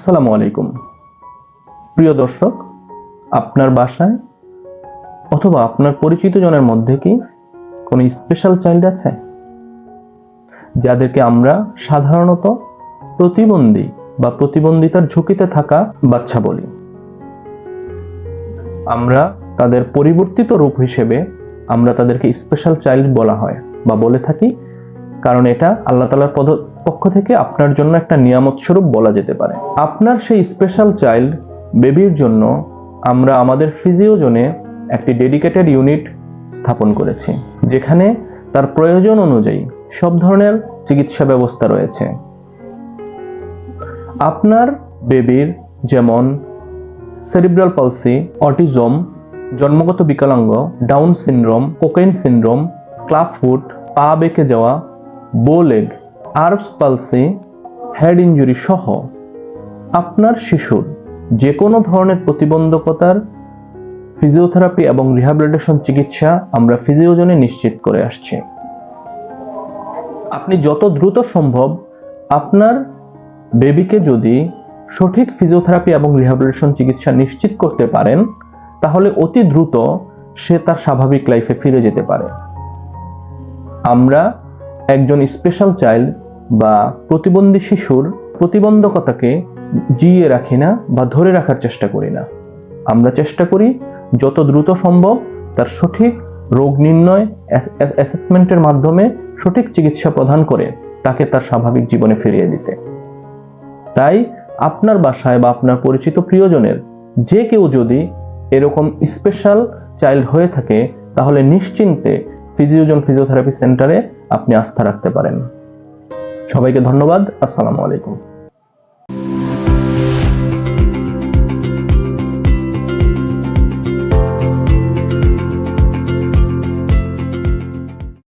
আসসালামু আলাইকুম। প্রিয় দর্শক, আপনার বাসায় অথবা আপনার পরিচিত জনের মধ্যে কি কোনো স্পেশাল চাইল্ড আছে? যাদেরকে আমরা সাধারণত প্রতিবন্ধী বা প্রতিবন্ধিতার ঝুঁকিতে থাকা বাচ্চা বলি। আমরা তাদের পরিবর্তিত রূপ হিসেবে আমরা তাদেরকে স্পেশাল চাইল্ড বলা হয় বা বলে থাকি কারণ এটা আল্লাহ তালার পদ পক্ষ থেকে আপনার জন্য একটা নিয়ামত স্বরূপ বলা যেতে পারে। আপনার সেই স্পেশাল চাইল্ড বেবির জন্য আমরা আমাদের ফিজিওজনে একটি ডেডিকেটেড ইউনিট স্থাপন করেছি, যেখানে তার প্রয়োজন অনুযায়ী সব ধরনের চিকিৎসা ব্যবস্থা রয়েছে। আপনার বেবির যেমন সেরিব্রাল পালসি অটিজম জন্মগত বিকলাঙ্গ down syndrome Cockayne syndrome clubfoot পা বেঁকে যাওয়া bowleg Erb's palsy head injury সহ আপনার শিশুর যে কোনো ধরনের প্রতিবন্ধকতার ফিজিওথেরাপি এবং রিহ্যাবিলিটেশন চিকিৎসা আমরা ফিজিওজনে নিশ্চিত করে আসছি। আপনি যত দ্রুত সম্ভব আপনার বেবিকে যদি সঠিক ফিজিওথেরাপি এবং রিহ্যাবিলিটেশন চিকিৎসা নিশ্চিত করতে পারেন, তাহলে অতি দ্রুত সে তার স্বাভাবিক লাইফে ফিরে যেতে পারে। আমরা একজন স্পেশাল চাইল্ড বা প্রতিবন্ধী শিশুর প্রতিবন্ধকতাকে জিয়ে রাখি না বা ধরে রাখার চেষ্টা করি না। আমরা চেষ্টা করি যত দ্রুত সম্ভব তার সঠিক রোগ নির্ণয় অ্যাসেসমেন্টের মাধ্যমে সঠিক চিকিৎসা প্রদান করে তাকে তার স্বাভাবিক জীবনে ফিরিয়ে দিতে। তাই আপনার বাসায় বা আপনার পরিচিত প্রিয়জনের যে কেউ যদি এরকম স্পেশাল চাইল্ড হয়ে থাকে তাহলে নিশ্চিন্তে ফিজিওজন ফিজিওথেরাপি সেন্টারে আপনি আস্থা রাখতে পারেন। সবাইকে ধন্যবাদ আসসালামু আলাইকুম।